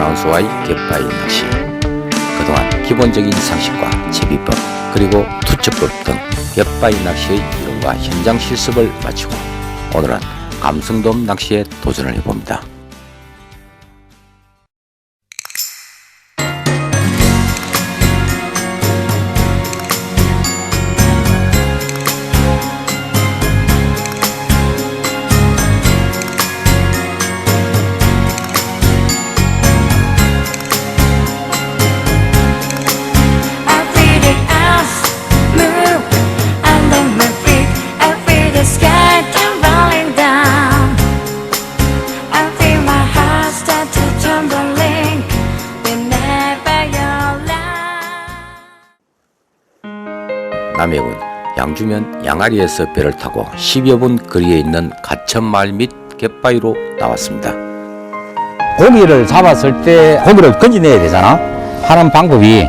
아나운서와의 갯바위 낚시 그동안 기본적인 상식과 제비법 그리고 투척법 등 갯바위 낚시의 이론과 현장 실습을 마치고 오늘은 감성돔 낚시에 도전을 해봅니다. 주면 양아리에서 배를 타고 10여 분 거리에 있는 가천마을 및 갯바위로 나왔습니다. 고기를 잡았을 때 고기를 건져내야 되잖아. 하는 방법이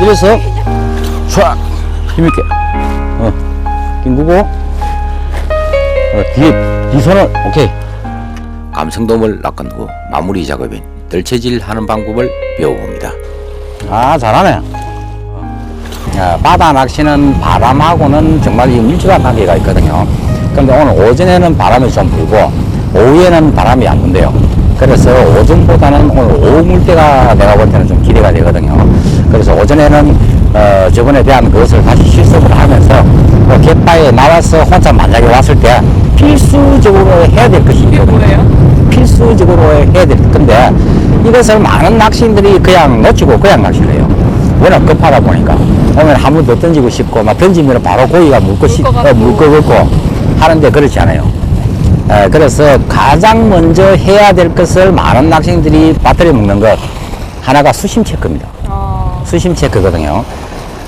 이래서 촤 힘있게 어 낑구고 어, 뒤에 뒤 손을 오케이 감성돔을 낚은 후 마무리 작업인 뜰채질 하는 방법을 배워봅니다. 아 잘하네. 야, 바다 낚시는 바람하고는 정말 이 밀접한 관계가 있거든요. 그런데 오늘 오전에는 바람이 좀 불고 오후에는 바람이 안 분대요. 그래서 오전보다는 오늘 오후 물때가 내가 볼 때는 좀 기대가 되거든요. 그래서 오전에는 어, 저번에 대한 그것을 다시 실습을 하면서 그 갯바에 나와서 혼자 만약에 왔을 때 필수적으로 해야 될 것이 있거든요. 필수적으로 해야 될 건데 이것을 많은 낚시인들이 그냥 놓치고 그냥 낚시를 해요. 워낙 급하다 보니까 오늘 한번 더 던지고 싶고 막 던지면 바로 고기가 물고 싶, 어, 물고 걷고 하는데 그렇지 않아요. 에, 그래서 가장 먼저 해야 될 것을 많은 낚시인들이 빠뜨려 먹는 것 하나가 수심 체크입니다. 수심 체크거든요.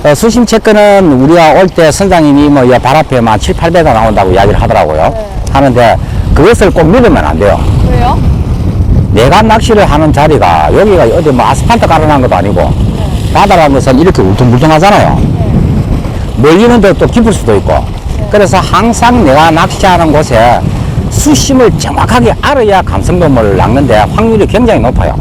어, 수심 체크는 우리가 올 때 선장님이 뭐발 앞에 만 7, 8배가 나온다고 이야기를 하더라고요. 하는데 그것을 꼭 믿으면 안 돼요. 왜요? 내가 낚시를 하는 자리가 여기가 어디 뭐 아스팔트 깔아놓은 것도 아니고 바다라는 것은 이렇게 울퉁불퉁하잖아요. 멀리는 또, 또 깊을 수도 있고 그래서 항상 내가 낚시하는 곳에 수심을 정확하게 알아야 감성돔을 낚는데 확률이 굉장히 높아요.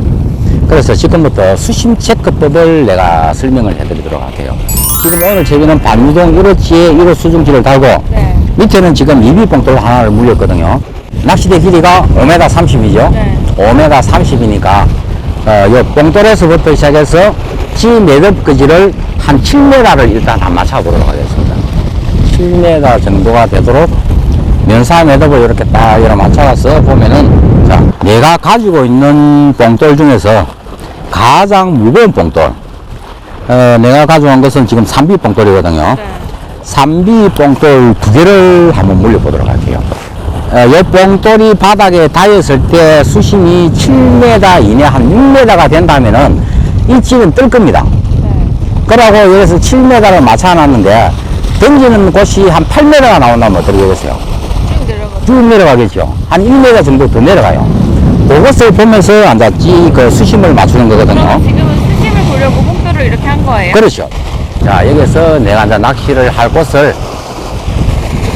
그래서 지금부터 수심 체크법을 내가 설명을 해드리도록 할게요. 지금 오늘 저기는 반유동 1호치에 1호 수중지를 달고 네. 밑에는 지금 이비봉돌 하나를 물렸거든요. 낚시대 길이가 5m 30이죠. 네. 5m 30이니까 어, 요 봉돌에서부터 시작해서 지 매듭까지를 한 7m를 일단 한 맞춰보도록 하겠습니다. 7m 정도가 되도록 면사 매듭을 이렇게 딱 이렇게 맞춰서 보면은 자 내가 가지고 있는 봉돌 중에서 가장 무거운 봉돌 어, 내가 가져온 것은 지금 3B 봉돌이거든요. 네. 3B 봉돌 두 개를 한번 물려보도록 할게요. 어, 이 봉돌이 바닥에 닿았을 때 수심이 7m 이내 한 6m가 된다면은 이 찌는 뜰 겁니다. 네. 그러고 여기서 7m를 맞춰놨는데 던지는 곳이 한 8m가 나온다면 어떻게 되겠어요? 쭉 내려가. 쭉 내려가겠죠. 한 1m 정도 더 내려가요. 그것을 보면서 앉았지 그 수심을 맞추는 거거든요. 지금은 수심을 보려고 목표를 이렇게 한 거예요? 그렇죠. 자, 여기서 내가 이제 낚시를 할 곳을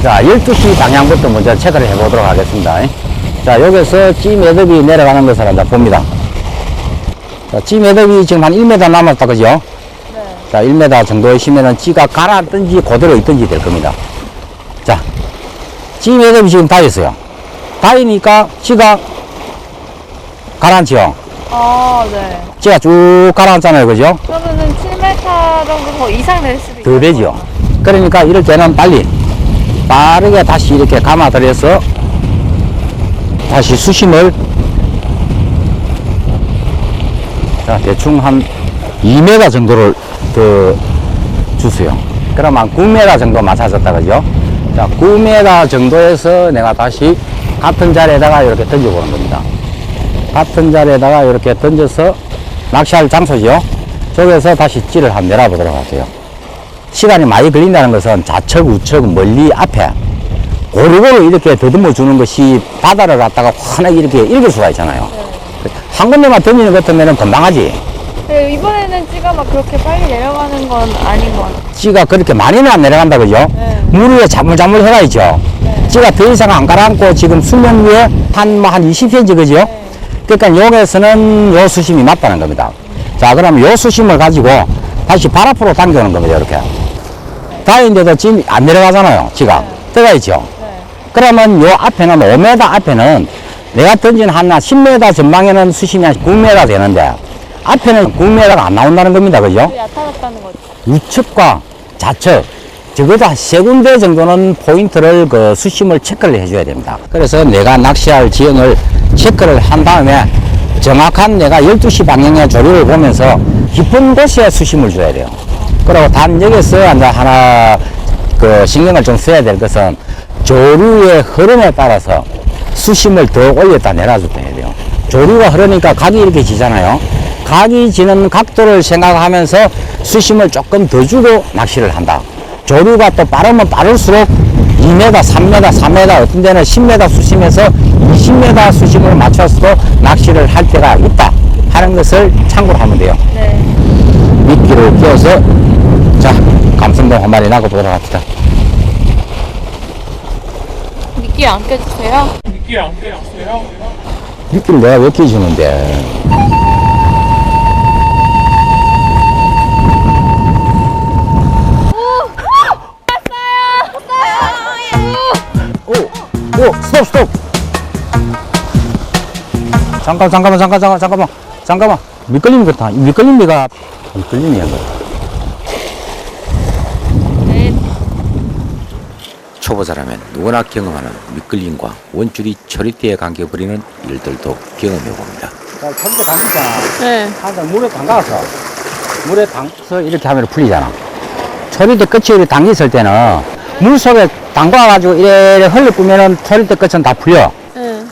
자, 12시 방향부터 먼저 체크를 해보도록 하겠습니다. 자, 여기서 찌 매듭이 내려가는 것을 이제 봅니다. 자, 찌 매듭이 지금 한 1m 남았다, 그죠? 네. 자, 1m 정도이시면은 찌가 가라앉든지 그대로 있든지 될 겁니다. 자, 찌 매듭이 지금 다 있어요. 다이니까 찌가 가라앉죠? 아, 네. 찌가 쭉 가라앉잖아요, 그죠? 그러면은 7m 정도 더 이상 될 수도 더 있어요. 되죠. 그러니까 이럴 때는 빨리 빠르게 다시 이렇게 감아들여서 다시 수심을 자 대충 한 2m 정도를 더 주세요. 그러면 9m 정도 맞춰졌다 그죠? 자 9m 정도에서 내가 다시 같은 자리에다가 이렇게 던져보는 겁니다. 같은 자리에다가 이렇게 던져서 낚시할 장소죠. 저기서 다시 찌를 한번 내려보도록 할게요. 시간이 많이 걸린다는 것은 좌측, 우측, 멀리, 앞에 고루고루 이렇게 더듬어 주는 것이 바다를 갖다가 환하게 이렇게 읽을 수가 있잖아요. 한 군데만 던지는 것 같으면 금방 하지. 네, 이번에는 찌가 막 그렇게 빨리 내려가는 건 아닌 것 같아요. 찌가 그렇게 많이는 안 내려간다 그죠? 네. 물 위에 자물자물 해가 있죠. 네. 찌가 더 이상 안 가라앉고 지금 수면 위에 한 뭐 한 20cm 그죠? 네. 그러니까 여기에서는 요 수심이 맞다는 겁니다. 자, 그럼 요 수심을 가지고 다시 발 앞으로 당겨오는 겁니다. 이렇게. 다인데도 지금 안 내려가잖아요. 지가. 떠가 있죠. 네. 그러면 요 앞에는 5m 앞에는 내가 던진 한 10m 전방에는 수심이 한 9m 되는데 앞에는 9m가 안 나온다는 겁니다. 그죠? 얕아졌다는 거죠. 우측과 좌측 적어도 한 세 군데 정도는 포인트를 그 수심을 체크를 해줘야 됩니다. 그래서 내가 낚시할 지형을 체크를 한 다음에 정확한 내가 12시 방향의 조류를 보면서 깊은 곳에 수심을 줘야 돼요. 그리고 단 여기서 이제 하나 그 신경을 좀 써야 될 것은 조류의 흐름에 따라서 수심을 더 올렸다 내려줬다 해야 돼요. 조류가 흐르니까 각이 이렇게 지잖아요. 각이 지는 각도를 생각하면서 수심을 조금 더 주고 낚시를 한다. 조류가 또 빠르면 빠를수록 2m, 3m, 4m, 어떤 데는 10m 수심에서 20m 수심을 맞춰서도 낚시를 할 때가 있다 하는 것을 참고로 하면 돼요. 네. 미끼를 끼워서 자 감성돔 한 마리 나고 보도록 합시다. 미끼 안 껴주세요. 미끼를 내가 왜 끼주는데? 오, 오, 스톱, 스톱. 잠깐, 잠깐만, 잠깐, 잠깐, 잠깐만, 잠깐만. 미끌림 같다. 미끌림이가 미끌림이야. 이거. 네. 초보자라면 누구나 경험하는 미끌림과 원줄이 처리대에 감겨버리는 일들도 경험해 봅니다. 자, 처음에 담기잖아. 네. 항상 물에 담가서 물에 담가서 이렇게 하면 풀리잖아. 초리대 끝이 이렇게 담겼을 때는 물 속에 담가가지고 이래 흘려 뿌면은 초리대 끝은 다 풀려. 네.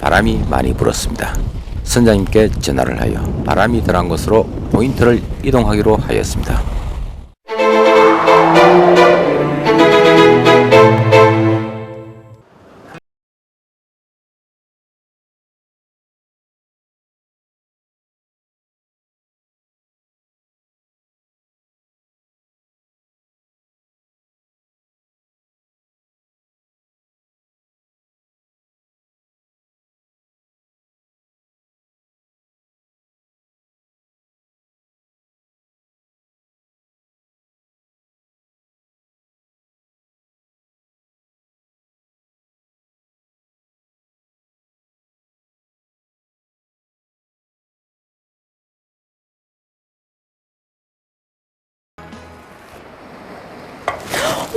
바람이 많이 불었습니다. 선장님께 전화를 하여 바람이 덜한 곳으로 포인트를 이동하기로 하였습니다. Thank you.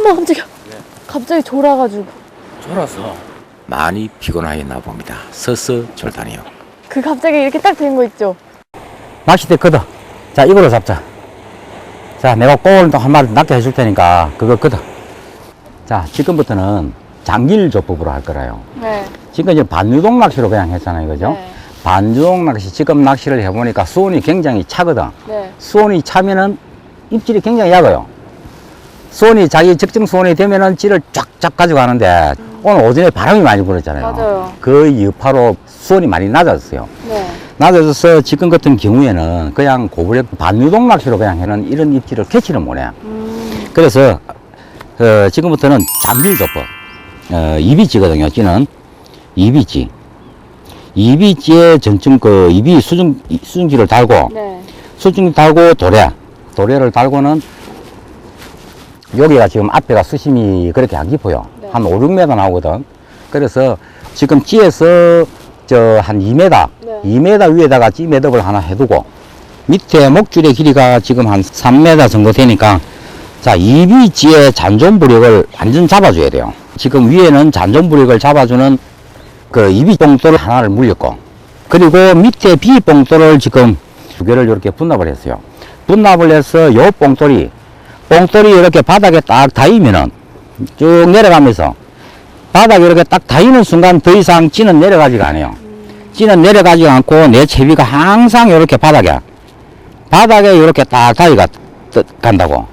엄마 깜짝이야. 갑자기 졸아가지고. 졸았어. 많이 피곤하였나 봅니다. 서서 졸다니요. 그 갑자기 이렇게 딱 된 거 있죠? 낚싯대 걷어. 자, 이걸로 잡자. 자, 내가 꼬울도 한 마리 낚게 해줄 테니까 그거 걷어. 자, 지금부터는 장길 조법으로 할 거라요. 네. 지금 이제 반유동 낚시로 그냥 했잖아요. 그죠? 네. 반유동 낚시, 지금 낚시를 해보니까 수온이 굉장히 차거든. 네. 수온이 차면은 입질이 굉장히 약아요. 수온이 자기 적정 수온이 되면은 찌를 쫙쫙 가져가는데 오늘 오전에 바람이 많이 불었잖아요. 맞아요. 그 여파로 수온이 많이 낮았어요. 네. 낮아져서 지금 같은 경우에는 그냥 고블랙 반유동 낚시로 그냥 해는 이런 입질을 캐치를 못해. 음. 그래서 어, 지금부터는 잠빌조법 어, 이비찌거든요. 찌는 이비찌. 이비찌에 전층 그 이비 수중 수중기를 달고 네. 수중 달고 도래, 도래를 달고는 여기가 지금 앞에가 수심이 그렇게 안 깊어요. 네. 한 5, 6m 나오거든. 그래서 지금 찌에서 저 한 2m, 네. 2m 위에다가 찌 매듭을 하나 해두고 밑에 목줄의 길이가 지금 한 3m 정도 되니까 자, 이비찌의 잔존 부력을 완전 잡아줘야 돼요. 지금 위에는 잔존 부력을 잡아주는 그 이비 봉돌을 하나를 물렸고 그리고 밑에 비 봉돌을 지금 두 개를 이렇게 분납을 했어요. 분납을 해서 요 봉돌이 봉돌이 이렇게 바닥에 딱 닿이면은 쭉 내려가면서 바닥에 이렇게 딱 닿이는 순간 더 이상 찌는 내려가지가 않아요. 찌는 내려가지 않고 내 채비가 항상 이렇게 바닥에 바닥에 이렇게 딱 닿이가 뜨- 간다고.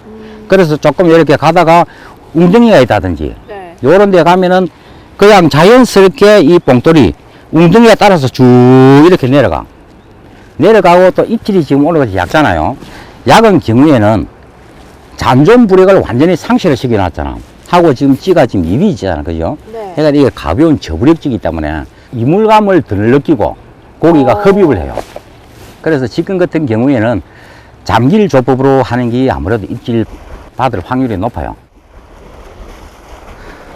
그래서 조금 이렇게 가다가 웅덩이가 있다든지 네. 요런 데 가면은 그냥 자연스럽게 이 봉돌이 웅덩이에 따라서 쭉 이렇게 내려가. 내려가고 또 입질이 지금 올라가서 약잖아요. 약은 경우에는 잔존 불액을 완전히 상실을 시켜놨잖아. 하고 지금 찌가 지금 입이 있잖아. 그죠? 네. 그러니까 이게 가벼운 저불액찌기 때문에 이물감을 덜 느끼고 고기가 어. 흡입을 해요. 그래서 지금 같은 경우에는 잠길 조법으로 하는 게 아무래도 입질 받을 확률이 높아요.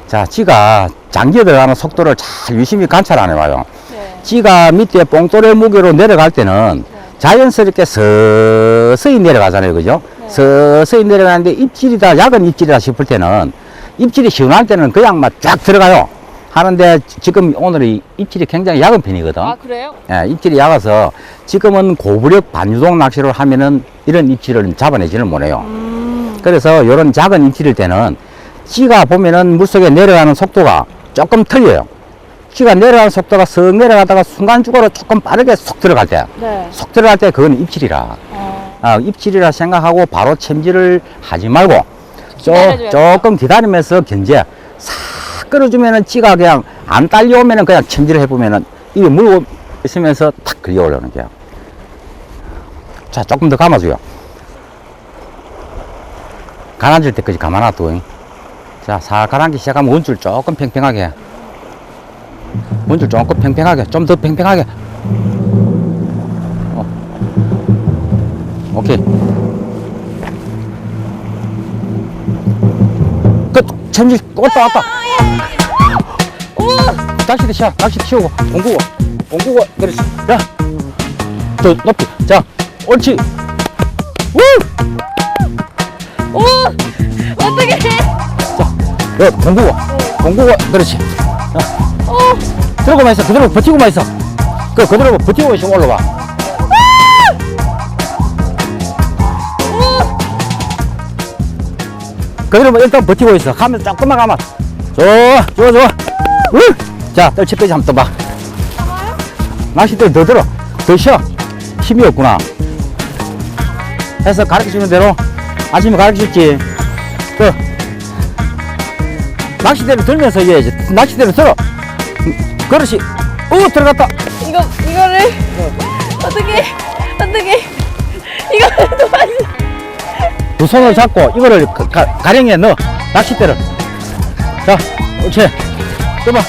자, 찌가 잠겨 들어가는 속도를 잘 유심히 관찰 안 해봐요. 네. 찌가 밑에 뽕돌의 무게로 내려갈 때는 자연스럽게 서서히 내려가잖아요. 그죠? 네. 서서히 내려가는데 입질이다, 약은 입질이다 싶을 때는 입질이 시원할 때는 그냥 막 쫙 들어가요. 하는데 지금 오늘이 입질이 굉장히 약은 편이거든. 아 그래요? 예, 입질이 약아서 지금은 고부력 반유동 낚시를 하면은 이런 입질을 잡아내지는 못해요. 음. 그래서 이런 작은 입질일 때는 찌가 보면은 물속에 내려가는 속도가 조금 틀려요. 찌가 내려가는 속도가 쓱 내려가다가 순간적으로 조금 빠르게 쏙 들어갈 때, 네. 쏙 들어갈 때 그건 입질이라. 어. 아, 입질이라 생각하고 바로 챔질을 하지 말고 조, 조금 기다리면서 견제 싹 끌어주면은 찌가 그냥 안 딸려오면은 그냥 챔질을 해보면은 이게 물고 있으면서 탁 올라오는 거야. 자, 조금 더 감아줘요. 가라앉을 때까지 감아놔둬. 자, 살 가라앉기 시작하면 원줄 조금 팽팽하게. 원줄 조금 팽팽하게. 좀 더 팽팽하게. 오케이. 끝! 챔질, 왔다, 왔다. 낚시 드셔, 낚시 치우고, 공구고, 공구고, 그렇지. 자, 더 높이. 자, 옳지. 우! 오 어떻게? 여, 공구고, 공구고, 그렇지. 오 들고만 있어, 그대로 버티고만 있어. 그, 그대로 버티고 있으면 올라가. 그대로 뭐 일단 버티고 있어. 가면 조금만 가면. 좋아, 좋아, 좋아. 으! 자, 떨치까지 한번 떠봐. 낚싯대 더 들어. 더 쉬어. 힘이 없구나. 해서 가르쳐 주는 대로 아침에 가르쳐 줬지. 그, 낚싯대를 들면서 해야지. 낚싯대를 들어. 음, 그렇지. 어, 들어갔다. 이거 이거를 어떻게 어떻게 이거를 도와주. 두 손을 잡고 이거를 가, 가, 가령에 넣어. 낚싯대를. 자, 옳지. 떠봐.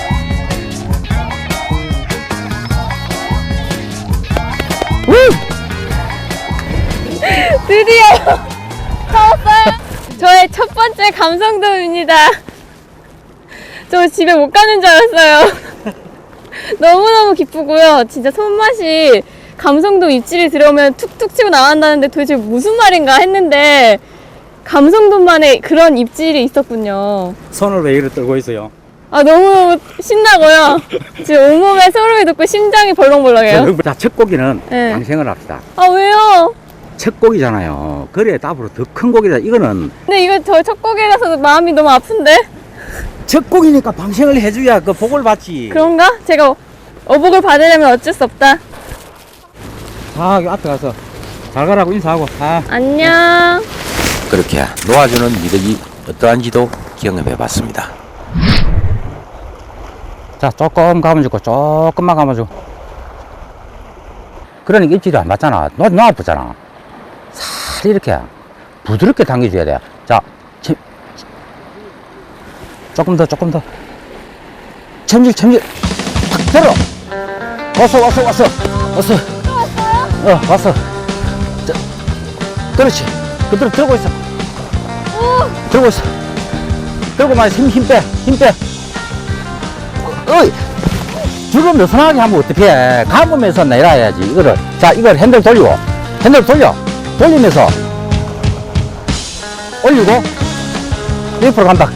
우! 드디어 나왔어요. 저의 첫 번째 감성돔입니다. 저 집에 못 가는 줄 알았어요. 너무너무 기쁘고요. 진짜 손맛이 감성돔 입질이 들어오면 툭툭 치고 나간다는데 도대체 무슨 말인가 했는데 감성돔만의 그런 입질이 있었군요. 손을 왜 이렇게 들고 있어요? 아 너무너무 신나고요. 지금 온몸에 소름이 돋고 심장이 벌렁벌렁해요. 자, 첫 고기는 네. 방생을 합시다. 아 왜요? 첫 고기잖아요. 그래, 앞으로 더 큰 고기다. 이거는 근데 이거 저첫 곡이라서 마음이 너무 아픈데? 첫 고기니까 방생을 해줘야 그 복을 받지. 그런가? 제가 어복을 받으려면 어쩔 수 없다. 아, 여기 앞에 가서 잘 가라고 인사하고. 아. 안녕. 그렇게 놓아주는 미덕이 어떠한지도 경험해 봤습니다. 자, 조금 감아주고, 조금만 감아줘. 그러니까 입질이 안 맞잖아. 너, 너 아프잖아. 살 이렇게 부드럽게 당겨줘야 돼. 자, 챔, 조금 더, 조금 더. 챔질, 챔질. 탁 들어. 왔어, 왔어, 왔어. 왔어. 어, 왔어. 자, 그렇지. 그대로 들고 있어. 들고 있어. 들고 만 힘, 힘 빼, 힘 빼. 어이! 줄을 느슨하게 하면 어떡해. 감으면서 내려야지. 이거를. 자, 이걸 핸들 돌리고. 핸들 돌려. 돌리면서. 올리고. 옆으로 간다.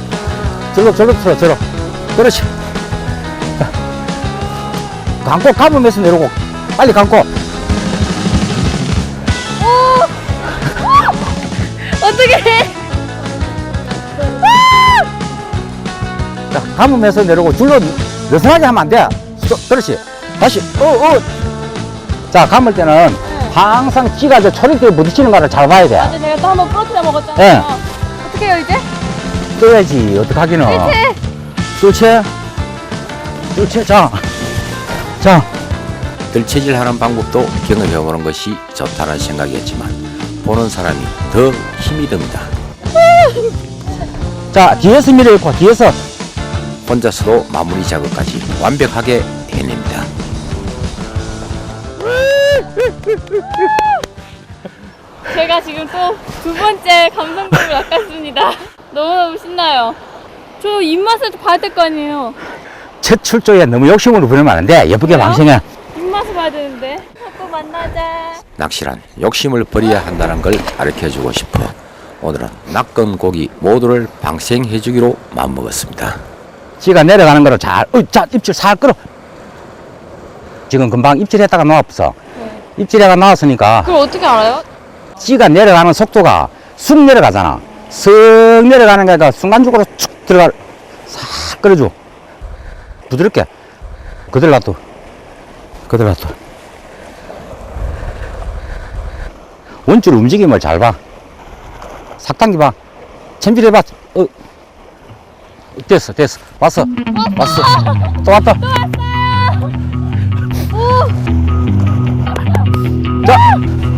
절로, 절로 틀어, 절로. 그렇지. 자. 감고, 감으면서 내려오고. 빨리 감고. 감으면서 내려오고. 줄로 느슨하게 하면 안 돼. 저, 그렇지. 다시. 어, 어. 자, 감을 때는 항상 찌가 저 초리대에 부딪히는 거를 잘 봐야 돼. 내가 또 한번 부러뜨려 먹었잖아요. 네. 어떻게 해요 이제? 떠야지 어떡하기는 뚫채 뚫채 자, 자 뜰채질하는 방법도 경험해보는 것이 좋다는 생각이었지만 보는 사람이 더 힘이 듭니다. 자, 뒤에서 밀어있고, 뒤에서. 혼자서도 마무리 작업까지 완벽하게 해냅니다. 제가 지금 또 두 번째 감성돔을 낚았습니다. 너무너무 신나요. 저 입맛을 봐야 될 거 아니에요. 첫 출조에 너무 욕심으로 부리면 안 돼. 예쁘게 왜요? 방생해. 입맛을 봐야 되는데. 자꾸 만나자. 낚시란 욕심을 버려야 한다는 걸 가르쳐주고 싶어 오늘은 낚은 고기 모두를 방생해주기로 마음먹었습니다. 지가 내려가는 거로 잘, 어, 자, 입질 살 끌어. 지금 금방 입질했다가 나왔어. 네. 입질해가 나왔으니까 그걸 어떻게 알아요? 지가 내려가는 속도가 쑥 내려가잖아. 쓱 내려가는 게니까 순간적으로 축 들어가, 싹 끌어줘. 부드럽게. 그대로 놔둬. 그대로 놔둬. 원줄 움직임을 잘 봐. 싹 당겨봐. 챔질해봐. 어. 됐어, 됐어. 왔어. 왔어. 또 왔다. 자,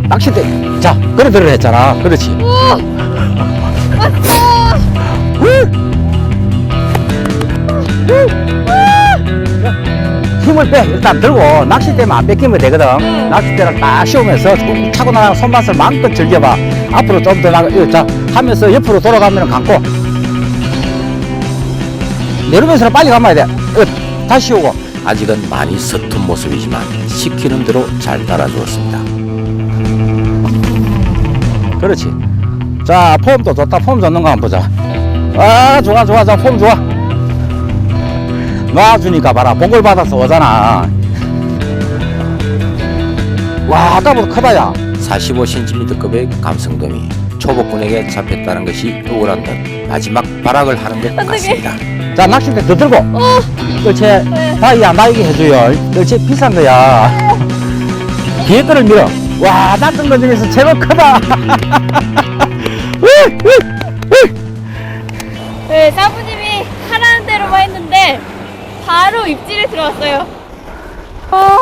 낚싯대. 자, 끌어들여 했잖아. 그렇지. 힘을 빼. 일단 들고 낚싯대만 안 뺏기면 되거든. 낚싯대를 딱 씌우면서 꾹 차고 나가는 손맛을 마음껏 즐겨봐. 앞으로 좀 더 나가, 자, 하면서 옆으로 돌아가면 감고. 내려면서 빨리 감아야 돼. 어, 다시 씌우고. 아직은 많이 서툰 모습이지만 시키는 대로 잘 따라주었습니다. 그렇지. 자, 폼도 좋다. 폼 좋는 거 한번 보자. 아, 좋아, 좋아, 좋아. 폼 좋아. 놔주니까 봐라. 복을 받아서 오잖아. 와, 아까보다 크다, 야. 45cm급의 감성돔이 초보꾼에게 잡혔다는 것이 억울한 듯 마지막 발악을 하는 것 같습니다. 자, 낚싯대 더 들고. 그렇지. 다이야, 나에게 해줘요. 그렇지. 비싼 거야. 뒤에 거를 밀어. 와, 낚은 거 중에서 제일 크다. 네, 사부님이 하라는 대로만 했는데 바로 입질에 들어왔어요. 아.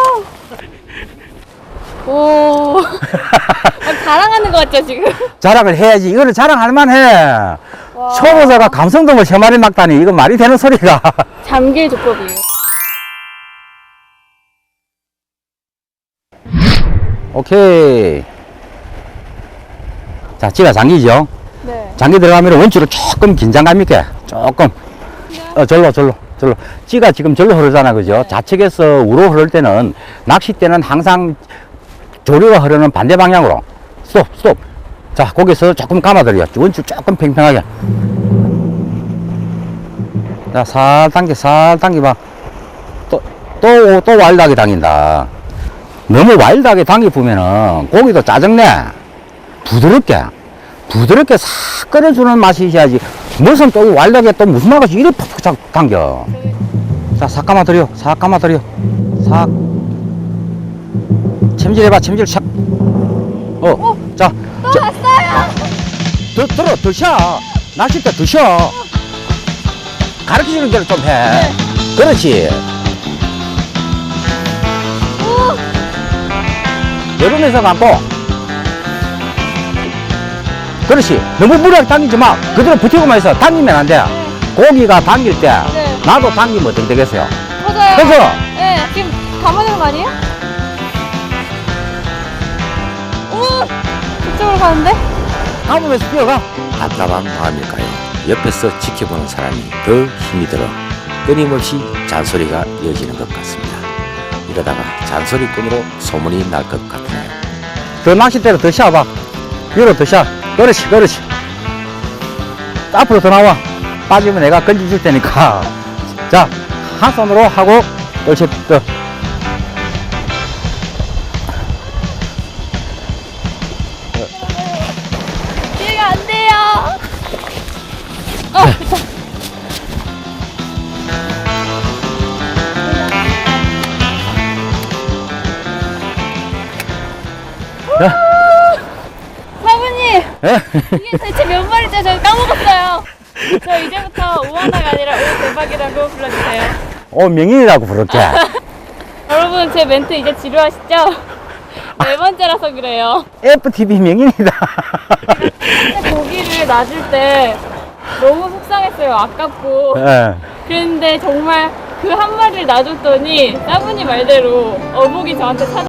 오. 아, 자랑하는 것 같죠, 지금? 자랑을 해야지. 이거를 자랑할 만해. 초보자가 감성돔을 세 마리 낚다니 이거 말이 되는 소리가. 잠길 조법이에요. 오케이. 자, 지가 장기죠? 네. 장기 들어가면 원줄을 조금 긴장감 있게, 조금. 어, 절로, 절로, 절로. 찌가 지금 절로 흐르잖아, 그죠? 좌측에서 우로 흐를 때는, 낚싯대는 항상 조류가 흐르는 반대 방향으로. 스톱, 스톱. 자, 거기서 조금 감아들여. 원줄 조금 팽팽하게. 자, 살 당겨, 살 당겨봐. 또, 또, 또 와일드하게 당긴다. 너무 와일드하게 당겨보면은 고기도 짜증내. 부드럽게, 부드럽게 싹 끓여주는 맛이 있어야지. 무슨 또 와일드하게 또 무슨 맛이 이리 푹푹 자- 당겨. 자, 싹 감아들여, 싹 감아들여. 싹. 챔질해봐, 챔질 싹. 어, 자. 또 왔어요! 더, 들어, 더 쉬어. 낚싯대 더 쉬어. 가르쳐주는 대로 좀 해. 그렇지. 여름에서 감고 그렇지 너무 무리하게 당기지 마 그대로 버티고만 있어 당기면 안돼 고기가 당길 때 네. 나도 당기면 어떻게 되겠어요 맞아요. 그죠? 네, 지금 감아내는 거 아니에요? 저쪽으로 가는데? 감으면서 뛰어가 답답한 마음일까요? 옆에서 지켜보는 사람이 더 힘이 들어 끊임없이 잔소리가 이어지는 것 같습니다. 이러다가 잔소리꾼으로 소문이 날 것 같네요. 더 낚싯대로 더 씌워봐 위로 더 씌워 그렇지 그렇지 앞으로 더 나와 빠지면 내가 건져줄 테니까 자 한 손으로 하고 그렇지 또 야. 사부님, 예? 이게 대체 몇 마리죠? 저 까먹었어요. 저 이제부터 오하나가 아니라 오 대박이라고 불러주세요. 오 명인이라고 부를게 여러분 제 멘트 이제 지루하시죠? 네 번째라서 그래요. FTV 명인이다. 근데 고기를 놔줄 때 너무 속상했어요. 아깝고. 예. 그런데 정말 그 한 마리를 놔줬더니 따분이 말대로 어복이 저한테 찾아